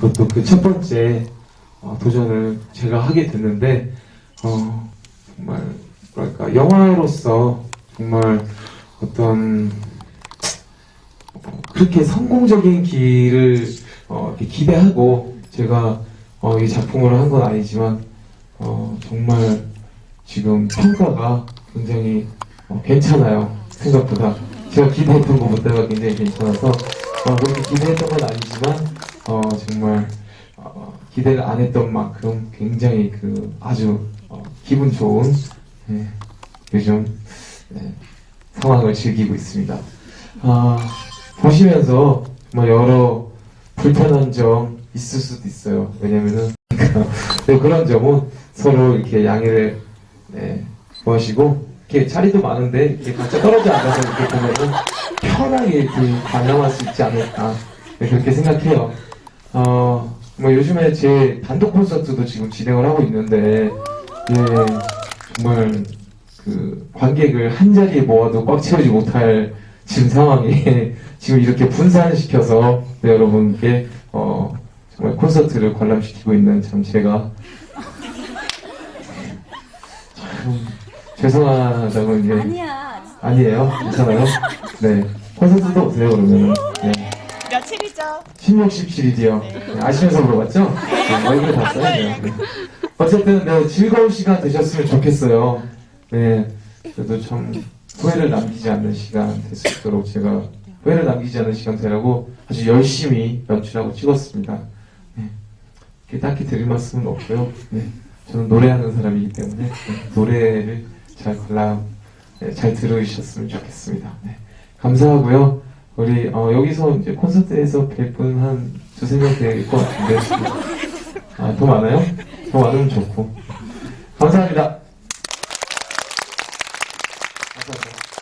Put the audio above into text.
그것도 그 첫 번째 어, 도전을 제가 하게 됐는데 어, 정말 뭐랄까 영화로서 정말 어떤 어, 그렇게 성공적인 길을 어, 기대하고 제가 어, 이 작품을 한 건 아니지만 어, 정말 지금 평가가 굉장히 어, 괜찮아요. 생각보다. 제가 기대했던 것보다가 굉장히 괜찮아서 어, 그렇게 기대했던 건 아니지만 어, 정말 어, 기대를 안 했던 만큼 굉장히 그 아주 어, 기분 좋은 예, 요즘 예, 상황을 즐기고 있습니다. 아, 보시면서 뭐 여러 불편한 점 있을 수도 있어요. 왜냐면은 네, 그런 점은 서로 이렇게 양해를 네, 구하시고 이렇게 자리도 많은데 이렇게 각자 떨어져 앉아서 이렇게 보면은 편하게 이렇게 관람할 수 있지 않을까 네, 그렇게 생각해요. 어, 뭐 요즘에 제 단독 콘서트도 지금 진행을 하고 있는데 예, 정말 그 관객을 한 자리에 모아도 꽉 채우지 못할 지금 상황에 지금 이렇게 분산시켜서 네, 여러분께 어, 정말 콘서트를 관람시키고 있는 참 제가. 참 죄송하다고 이제 아니야. 아니에요? 괜찮아요? 네. 콘서트도 오세요 그러면 네. 며칠이죠? 16, 17일이요. 아시면서 물어봤죠? 네, 얼굴 봤어요? 네. 네. 어쨌든 네, 즐거운 시간 되셨으면 좋겠어요. 네, 그래도 참 후회를 남기지 않는 시간 될 수 있도록 제가 후회를 남기지 않는 시간 되라고 아주 열심히 연출하고 찍었습니다. 네, 딱히 드릴 말씀은 없고요. 네, 저는 노래하는 사람이기 때문에 네, 노래를 잘 관람, 네, 잘 들으셨으면 좋겠습니다. 네, 감사하고요. 우리 어, 여기서 이제 콘서트에서 뵐 분 한 두세 명 될 것 같은데. 아, 더 많아요? 더 많으면 좋고. 감사합니다. 감사합니다.